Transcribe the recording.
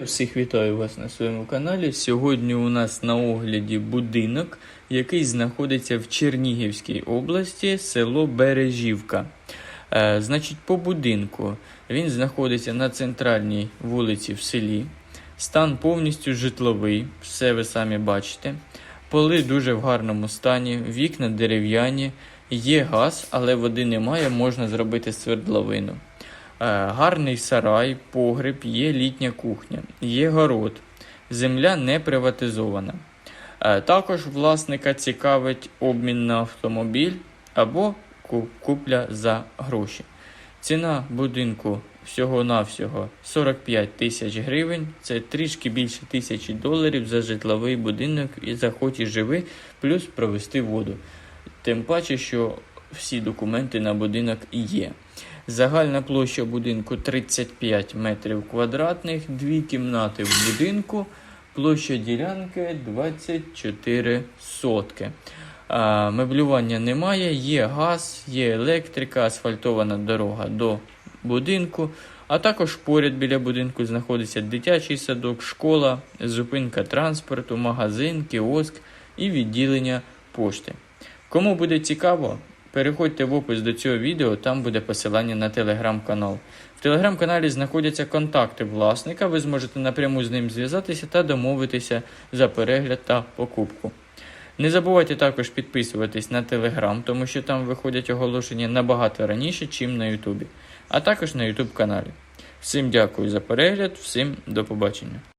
Всіх вітаю вас на своєму каналі. Сьогодні у нас на огляді будинок, який знаходиться в Чернігівській області, село Бережівка. Е, значить, по будинку він знаходиться на центральній вулиці в селі. Стан повністю житловий, все ви самі бачите. Поли дуже в гарному стані, вікна дерев'яні, є газ, але води немає, можна зробити свердловину. Е, Гарний сарай, погреб, є літня кухня, є город. Земля не приватизована. Е, Також власника цікавить обмін на автомобіль або купля за гроші. Ціна будинку всього-навсього 45 тисяч гривень. Це трішки більше тисячі доларів за житловий будинок і за хоч і живи, плюс провести воду. Тим паче, що всі документи на будинок є. Загальна площа будинку 35 метрів квадратних, дві кімнати в будинку, площа ділянки 24 сотки. А, меблювання немає, є газ, є електрика, асфальтована дорога до будинку. А також поряд біля будинку знаходиться дитячий садок, школа, зупинка транспорту, магазин, кіоск і відділення пошти. Кому буде цікаво, переходьте в опис до цього відео, там буде посилання на телеграм-канал. В телеграм-каналі знаходяться контакти власника, ви зможете напряму з ним зв'язатися та домовитися за перегляд та покупку. Не забувайте також підписуватись на телеграм, тому що там виходять оголошення набагато раніше, чим на Ютубі, а також на Ютуб каналі. Всім дякую за перегляд, всім до побачення.